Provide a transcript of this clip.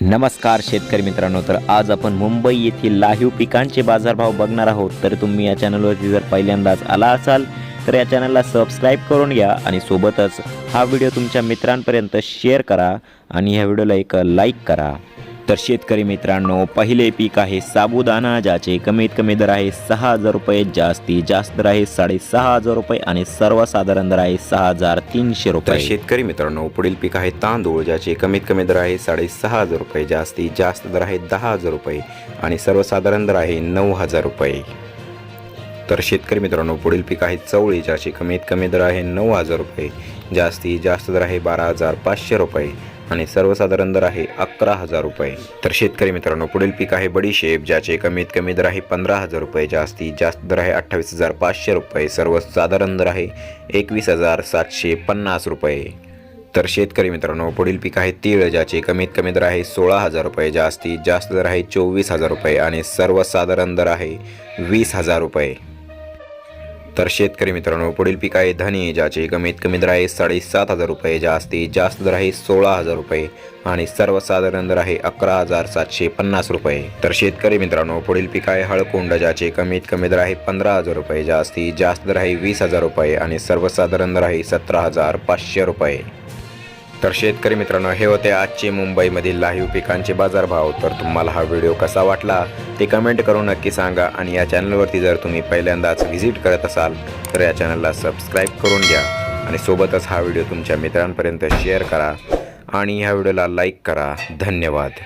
नमस्कार शेतकरी मित्रांनो तर आज आपण मुंबई येथील लाहीव पिकांचे बाजारभाव बघणार आहोत. तर तुम्ही या चॅनलवरती जर पहिल्यांदाच आला असाल तर या चॅनलला सबस्क्राईब करून घ्या आणि सोबतच हा व्हिडिओ तुमच्या मित्रांपर्यंत शेअर करा आणि ह्या व्हिडिओला एक लाईक करा. तर शेतकरी मित्रांनो पहिले पीक आहे साबुदाणा ज्याचे कमीत कमी दर आहे सहा हजार रुपये जास्तीत जास्त दर आहे साडेसहा हजार रुपये आणि सर्वसाधारण दर आहे सहा हजार तीनशे रुपये. शेतकरी मित्रांनो पुढील पीक आहे तांदूळ ज्याचे कमीत कमी दर आहे साडेसहा हजार रुपये जास्तीत जास्त दर आहे दहा हजार रुपये आणि सर्वसाधारण दर आहे नऊ हजार रुपये. तर शेतकरी मित्रांनो पुढील पीक आहे चवळी ज्याचे कमीत कमी दर आहे नऊ हजार रुपये जास्तीत जास्त दर आहे बारा हजार पाचशे रुपये आणि सर्वसाधारण दर आहे अकरा हजार रुपये. तर शेतकरी मित्रांनो पुढील पीक आहे बडीशेप ज्याचे कमीत कमी दर आहे पंधरा हजार रुपये जास्तीत जास्त दर आहे अठ्ठावीस हजार पाचशे रुपये सर्वसाधारण दर आहे एकवीस हजार सातशे पन्नास रुपये. तर शेतकरी मित्रांनो पुढील पीक आहे तीळ ज्याचे कमीत कमी दर आहे सोळा हजार रुपये जास्तीत जास्त दर आहे चोवीस हजार रुपये आणि सर्वसाधारण दर आहे वीस हजार रुपये. तर शेतकरी मित्रांनो पुढील पीक आहे धनी ज्याचे कमीत कमी दर आहे साडेसात हजार रुपये जास्तीत जास्त दर आहे सोळा हजार रुपये आणि सर्वसाधारण दर आहे अकरा हजार सातशे पन्नास रुपये. तर शेतकरी मित्रांनो पुढील पीक आहे हळकोंड ज्याचे कमीत कमी दर आहे पंधरा हजार रुपये जास्तीत जास्त दर आहे वीस हजार रुपये आणि सर्वसाधारण दर आहे सतरा हजार पाचशे रुपये. तर शेतकरी मित्रांनो हे होते आजचे मुंबईमधील लाईव्ह पिकांचे बाजारभाव. तर तुम्हाला हा व्हिडिओ कसा वाटला ते कमेंट करून नक्की सांगा आणि या चॅनलवरती जर तुम्ही पहिल्यांदाच व्हिजिट करत असाल तर या चॅनलला सबस्क्राईब करून घ्या आणि सोबतच हा व्हिडिओ तुमच्या मित्रांपर्यंत शेअर करा आणि ह्या व्हिडिओला लाईक करा. धन्यवाद.